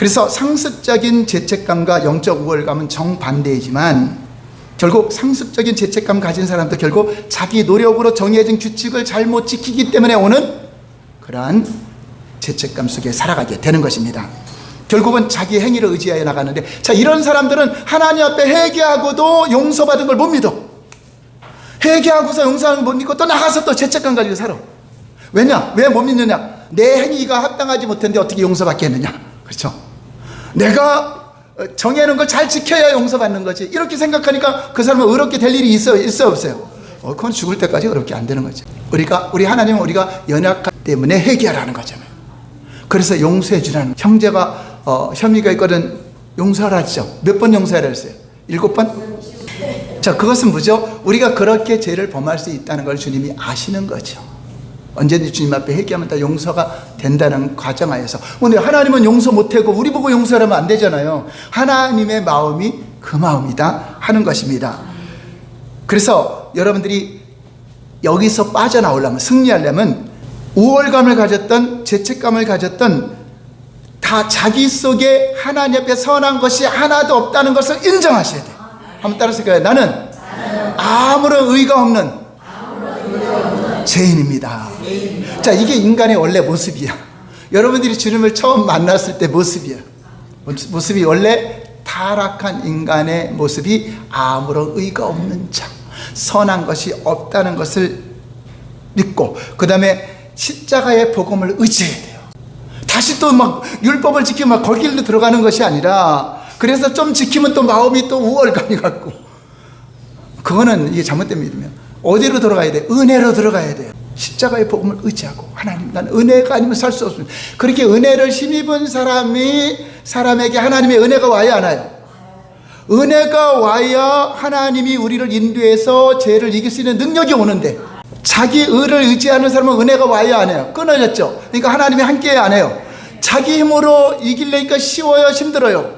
그래서 상습적인 죄책감과 영적 우월감은 정반대이지만 결국 상습적인 죄책감 가진 사람도 결국 자기 노력으로 정해진 규칙을 잘못 지키기 때문에 오는 그러한 죄책감 속에 살아가게 되는 것입니다. 결국은 자기 행위를 의지하여 나가는데 자 이런 사람들은 하나님 앞에 회개하고도 용서받은 걸 못 믿어. 회개하고서 용서하는 걸 못 믿고 또 나가서 또 죄책감 가지고 살아. 왜냐? 왜 못 믿느냐? 내 행위가 합당하지 못했는데 어떻게 용서받겠느냐? 그렇죠? 내가 정해놓은 걸 잘 지켜야 용서받는 거지. 이렇게 생각하니까 그 사람은 의롭게 될 일이 있어, 있어 없어요? 어, 그건 죽을 때까지 의롭게 안 되는 거죠. 우리가, 우리 하나님은 우리가 연약하기 때문에 회개하라는 거잖아요. 그래서 용서해 주라는 형제가 어, 혐의가 있거든 용서하라 했죠. 몇 번 용서하라 했어요? 일곱 번? 자, 그것은 뭐죠? 우리가 그렇게 죄를 범할 수 있다는 걸 주님이 아시는 거죠. 언제든지 주님 앞에 회개하면 다 용서가 된다는 과정하에서. 근데 하나님은 용서 못하고 우리 보고 용서하면 안 되잖아요. 하나님의 마음이 그 마음이다 하는 것입니다. 그래서 여러분들이 여기서 빠져나오려면, 승리하려면 우월감을 가졌던, 죄책감을 가졌던 다 자기 속에 하나님 앞에 선한 것이 하나도 없다는 것을 인정하셔야 돼요. 한번 따라서 해요. 나는 아무런 의가 없는 죄인입니다. 자, 이게 인간의 원래 모습이야. 여러분들이 주님을 처음 만났을 때 모습이야. 모습이 원래 타락한 인간의 모습이 아무런 의가 없는 자, 선한 것이 없다는 것을 믿고, 그 다음에 십자가의 복음을 의지해야 돼요. 다시 또 막 율법을 지키고 막 거길로 들어가는 것이 아니라, 그래서 좀 지키면 또 마음이 또 우월감이 갖고, 그거는 이게 잘못된 믿음이야. 어디로 들어가야 돼? 은혜로 들어가야 돼요. 십자가의 복음을 의지하고 하나님 난 은혜가 아니면 살 수 없습니다. 그렇게 은혜를 힘입은 사람이 사람에게 하나님의 은혜가 와야 하나요? 은혜가 와야 하나님이 우리를 인도해서 죄를 이길 수 있는 능력이 오는데 자기 의를 의지하는 사람은 은혜가 와야 안 해요. 끊어졌죠. 그러니까 하나님이 함께 안 해요. 자기 힘으로 이기려니까 쉬워요, 힘들어요.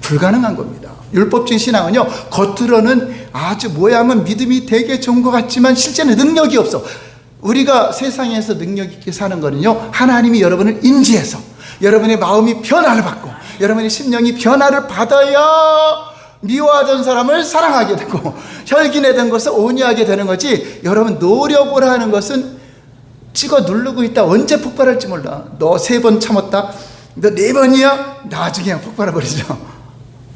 불가능한 겁니다. 율법주의 신앙은요, 겉으로는 아주 모양은 믿음이 되게 좋은 것 같지만 실제는 능력이 없어. 우리가 세상에서 능력 있게 사는 거는요, 하나님이 여러분을 인지해서 여러분의 마음이 변화를 받고 여러분의 심령이 변화를 받아야 미워하던 사람을 사랑하게 되고 혈기 내던 것을 온유하게 되는 거지 여러분 노력을 하는 것은 찍어 누르고 있다. 언제 폭발할지 몰라. 너 세 번 참았다. 너 네 번이야? 나중에 폭발해 버리죠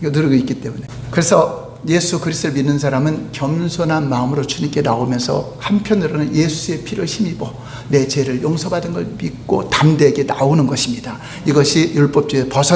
이거 누르고 있기 때문에. 그래서 예수 그리스도를 믿는 사람은 겸손한 마음으로 주님께 나오면서 한편으로는 예수의 피를 힘입어 내 죄를 용서받은 걸 믿고 담대하게 나오는 것입니다. 이것이 율법주의 벗어